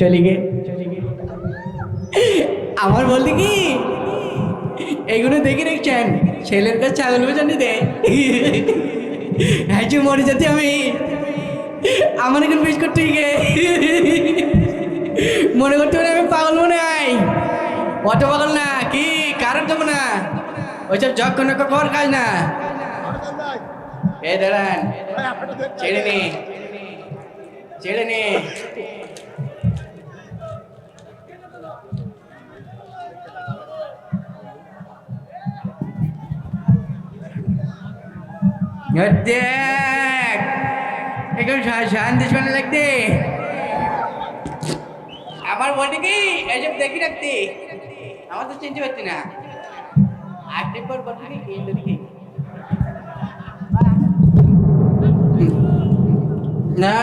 চলে গে। আমার বলতে কি? এগুলো দেখে রেখেছেন ছেলের কাছে ছাগল বেচানি দে। হ্যাঁ মরে যেতে আমি আমার এখন বিশ করতে গে। মনে করতে পারে আমি পাগল মনে হয়। অত পাগল না, কি কারণ দেবো না। ওইসব যখন কর কাজ না। এ দাঁড়ান। ছেড়ে নে। ছেড়ে নে। দেখ লাগতে। আমার বলতে কি? এইসব দেখি রাখতে। আমার তো চিনতে পারছি না। আটটি পর বলতে কি? দেখি না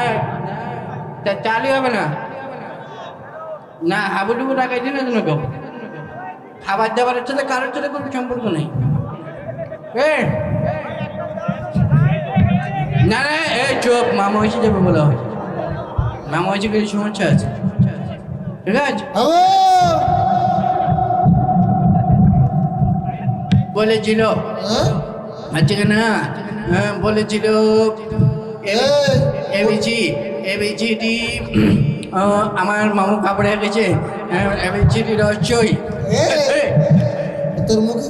চালু হবে না। না হাবুডুবু রাখাইছি না কেউ খাবার দাবারের সাথে কারোর সাথে কোনো সম্পর্ক নেই। এ মামা এসে যাবে বলো মামা এসে কিছু সমস্যা আছে? ঠিক আছে? বলেছিল। আচ্ছা কেন? হ্যাঁ বলেছিল এবিজি এবিজিডি আমার মামু কাপড়ে গেছে। এবিজিডি রহস্যই তোর মুখে